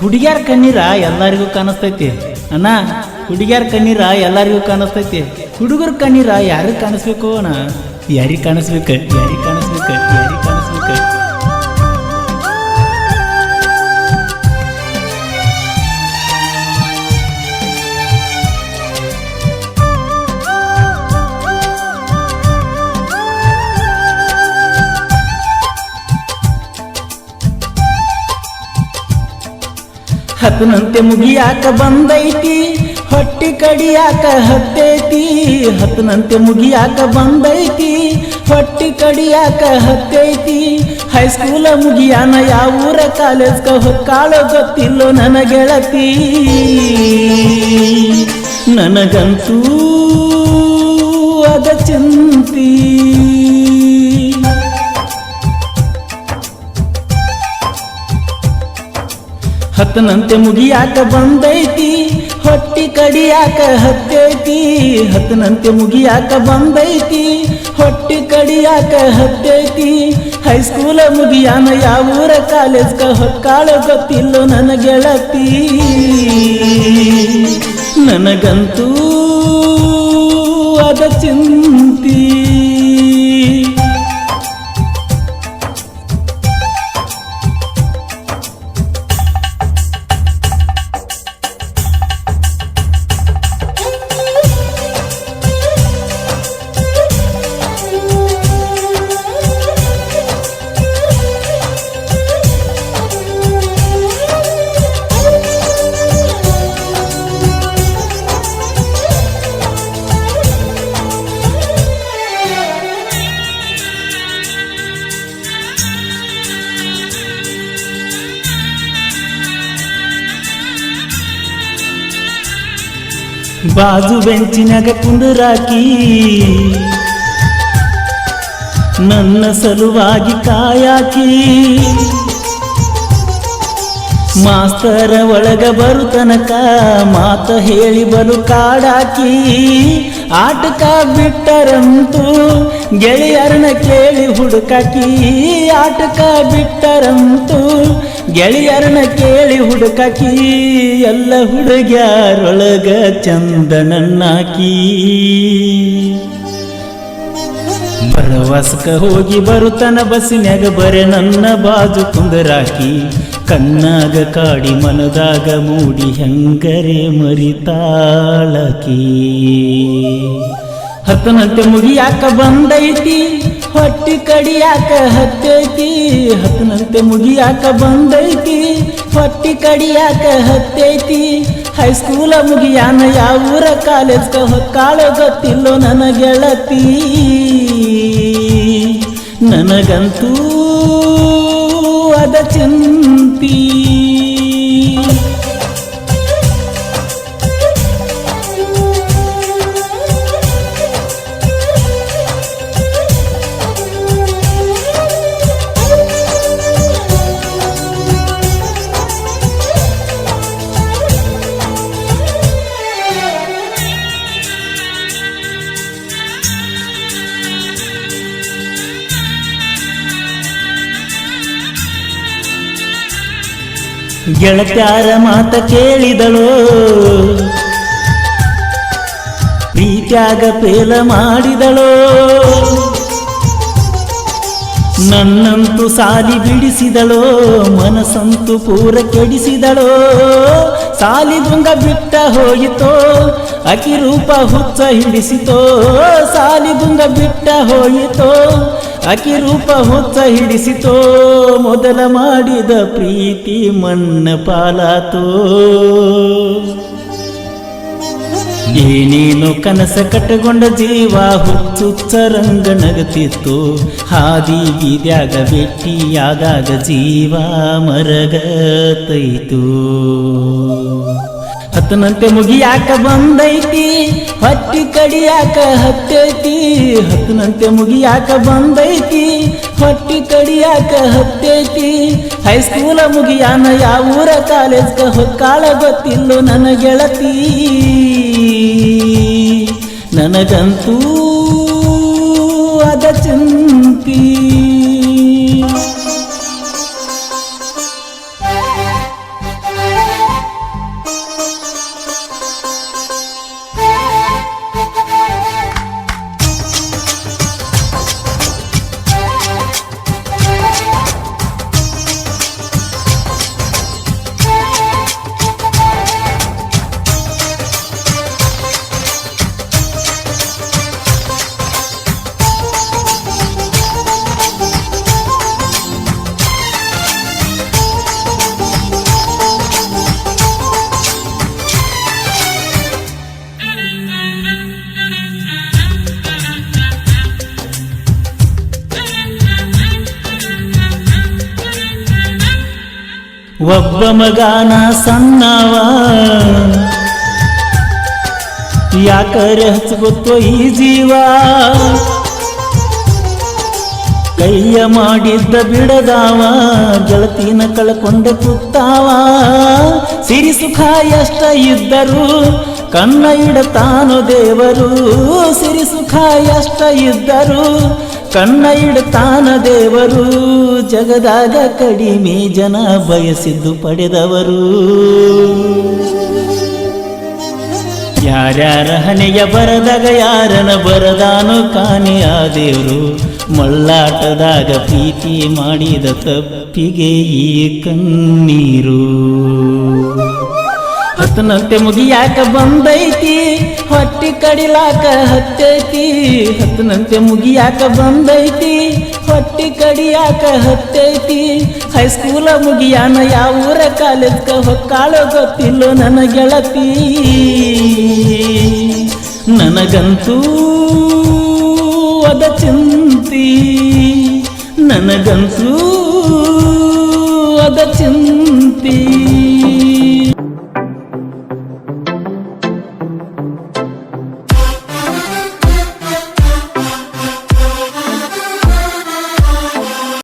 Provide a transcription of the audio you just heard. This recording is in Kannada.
ಹುಡುಗ್ಯಾರ ಕಣ್ಣೀರ ಎಲ್ಲರಿಗೂ ಕಾಣಿಸ್ತೈತಿ. ಅಣ್ಣ, ಹುಡುಗಿಯರ್ ಕಣ್ಣೀರ ಎಲ್ಲರಿಗೂ ಕಾಣಿಸ್ತೈತಿ. ಹುಡುಗರ ಕಣ್ಣೀರ ಯಾರಿಗೆ ಕಾಣಿಸ್ಬೇಕು ಅಣ್ಣ? ಯಾರಿಗೆ ಕಾಣಿಸ್ಬೇಕು? ಹತ್ತನಂತೆ ಮುಗಿಯಾಕ ಬಂದೈತಿ, ಹೊಟ್ಟಿ ಕಡಿಯಾಕ ಹತ್ತೈತಿ ಹತ್ತನಂತೆ ಮುಗಿಯಾಕ ಬಂದೈತಿ, ಹೊಟ್ಟಿ ಕಡಿಯಾಕ ಹತ್ತೈತಿ. ಹೈಸ್ಕೂಲ ಮುಗಿಯಾನ ಯಾವೂರ ಕಾಲೇಜ್ಗ ಹೊಕ್ಕಾಳೋ ಗೊತ್ತಿಲ್ಲೋ ನನ್ನ ಗೆಳತಿ ನನಗಂತೂ ಅದ ಚಿಂತಿ. ಹತ್ತನಂತೆ ಮುಗಿಯಾಕ ಬಂದೈತಿ, ಹೊಟ್ಟಿ ಕಡಿಯಾಕ ಹತ್ತೈತಿ, ಹತ್ತನಂತೆ ಮುಗಿಯಾಕ ಬಂದೈತಿ, ಹೊಟ್ಟಿ ಕಡಿಯಾಕ ಹತ್ತೈತಿ. ಹೈಸ್ಕೂಲ ಮುಗಿಯಾನ ಯಾವ ಊರ ಕಾಲೇಜ್ಗ ಹೊಕ್ಕಾಳ ಗೊತ್ತಿಲ್ಲ ನನ್ನ ಗೆಳತಿ. ನನಗಂತೂ ಅದ ಚಿಂತಿ ಬಾಜು ಬೆಂಚಿನಾಗ ಕುಂದುರಾಕಿ ನನ್ನ ಸಲುವಾಗಿ ಕಾಯಾಕಿ. ಮಾಸ್ತರ ಒಳಗ ಬರು ತನಕ ಮಾತ ಹೇಳಿ ಬರು ಕಾಡಾಕಿ. ಆಟಕ ಬಿಟ್ಟರಂತೂ ಗೆಳೆಯರನ್ನ ಕೇಳಿ ಹುಡುಕಾಕಿ. ಆಟಕ ಬಿಟ್ಟರಂತೂ ಗೆಳೆಯರನ್ನ ಕೇಳಿ ಹುಡುಕಾಕಿ, ಎಲ್ಲ ಹುಡುಗ್ಯಾರೊಳಗ ಚಂದನನ್ನಾಕಿ. ಬರವಾಸಕ ಹೋಗಿ ಬರುತನ ಬಸ್ಸಿನ್ಯಾಗ ಬರೆ ನನ್ನ ಬಾಜು ಕುಂದರಾಕಿ, ಕಣ್ಣಾಗ ಕಾಡಿ ಮನದಾಗ ಮೂಡಿ ಹೆಂಗರೆ ಮರಿತಾಳಕಿ. ಹತ್ತನಂತೆ ಮುಗಿಯಾಕ ಬಂದೈತಿ, ಹೊಟ್ಟಿ ಕಡಿಯಾಕ ಹತ್ತೈತಿ. ಹತ್ತನಂತೆ ಮುಗಿಯಾಕ ಬಂದೈತಿ, ಹೊಟ್ಟಿ ಕಡಿಯಾಕ ಹತ್ತೈತಿ. ಹೈಸ್ಕೂಲ ಮುಗಿಯಾನ, ಯಾವ ಊರ ಕಾಲೇಜ್ಗ ಹೊಕ್ಕಾಳ ಗೊತ್ತಿಲ್ಲೋ ನನ್ನ ಗೆಳತಿ ನನಗಂತೂ ಅದ ಚಿಂತಿ ಗೆಳತ್ಯಾರ ಮಾತ ಕೇಳಿದಳು. ಪ್ರೀತ್ಯಾಗ ಪೇಲ ಮಾಡಿದಳು. ನನ್ನಂತೂ ಸಾಲಿ ಬಿಡಿಸಿದಳು, ಮನಸ್ಸಂತೂ ಪೂರ ಕೆಡಿಸಿದಳು ಸಾಲಿ ದುಂಗ ಬಿಟ್ಟ ಹೋಯಿತೋ, ಅಕಿರೂಪ ಹುಚ್ಚ ಹಿಡಿಸಿತೋ, ಸಾಲಿ ದುಂಗ ಬಿಟ್ಟ ಹೋಯಿತೋ ಅಕಿ ರೂಪ ಹುಚ್ಚ ಹಿಡಿಸಿತೋ, ಮೊದಲ ಮಾಡಿದ ಪ್ರೀತಿ ಮಣ್ಣ ಪಾಲಾತೋ. ಏನೇನು ಕನಸ ಕಟ್ಟಗೊಂಡ ಜೀವ ಹುಚ್ಚುಚ್ಚ ರಂಗ ನಗತಿತ್ತು. ಹಾದಿ ಬೀದ್ಯಾಗ ಭೇಟಿಯಾದಾಗ ಜೀವ ಮರಗತೈತು. ಹತ್ತನಂತೆ ಮುಗಿಯಾಕ ಬಂದೈತಿ ಹೊಟ್ಟಿ ಕಡಿಯಾಕ ಹತ್ತೈತಿ, ಹತ್ತನಂತೆ ಮುಗಿಯಾಕ ಬಂದೈತಿ ಹೊಟ್ಟಿ ಕಡಿಯಾಕ ಹತ್ತೈತಿ. ಹೈಸ್ಕೂಲ ಮುಗಿಯಾನ, ಯಾವ ಊರ ಕಾಲೇಜ್ಗ ಹೊಕ್ಕಾಳ ಗೊತ್ತಿಲ್ಲೋ ನನ್ನ ಗೆಳತಿ ನನಗಂತೂ ಅದ ಚಿಂತಿ. ಒಬ್ಬ ಮಗಾನ ಸಣ್ಣವ. ಯಾಕರೆ ಹಚ್ಕೊತ್ತೋ ಈ ಜೀವ? ಕೈಯ ಮಾಡಿದ್ದ ಬಿಡದಾವ, ಗೆಳತಿನ ಕಳ್ಕೊಂಡ ಕುತ್ತಾವ ಸಿರಿ ಸುಖ ಎಷ್ಟ ಇದ್ದರು ಕಣ್ಣ ಇಡತಾನು ದೇವರು. ಸಿರಿ ಸುಖ ಎಷ್ಟ ಇದ್ದರು ಕಣ್ಣ ಇಡ್ತಾನ ದೇವರು, ಜಗದಾಗ ಕಡಿಮೆ ಜನ ಬಯಸಿದ್ದು ಪಡೆದವರು. ಯಾರ್ಯಾರ ಹನೆಯ ಬರದಾಗ ಯಾರನ ಬರದಾನು ಕಾಣೆಯ ದೇವರು. ಮಳ್ಳಾಟದಾಗ ಪ್ರೀತಿ ಮಾಡಿದ ತಪ್ಪಿಗೆ ಈ ಕಣ್ಣೀರು. ಹತ್ತನಂತೆ ಮುಗಿಯಾಕ ಬಂದೈತಿ ಹೊಟ್ಟಿ ಕಡಿಲಾಕ ಹತ್ತೈತಿ, ಹತ್ತನಂತೆ ಮುಗಿಯಾಕ ಬಂದೈತಿ. ಹೊಟ್ಟಿ ಕಡಿಯಾಕ ಹತ್ತೈತಿ ಹೈಸ್ಕೂಲ ಮುಗಿಯಾನ ಯಾವ ಊರ ಕಾಲೇಜ್ಕ ಹೊಕ್ಕಾಳೋ ಗೊತ್ತಿಲ್ಲೋ ನನ್ನ ಗೆಳತಿ ನನಗಂತೂ ಅದ ಚಿಂತಿ, ನನಗಂತೂ ಅದ ಚಿಂತಿ.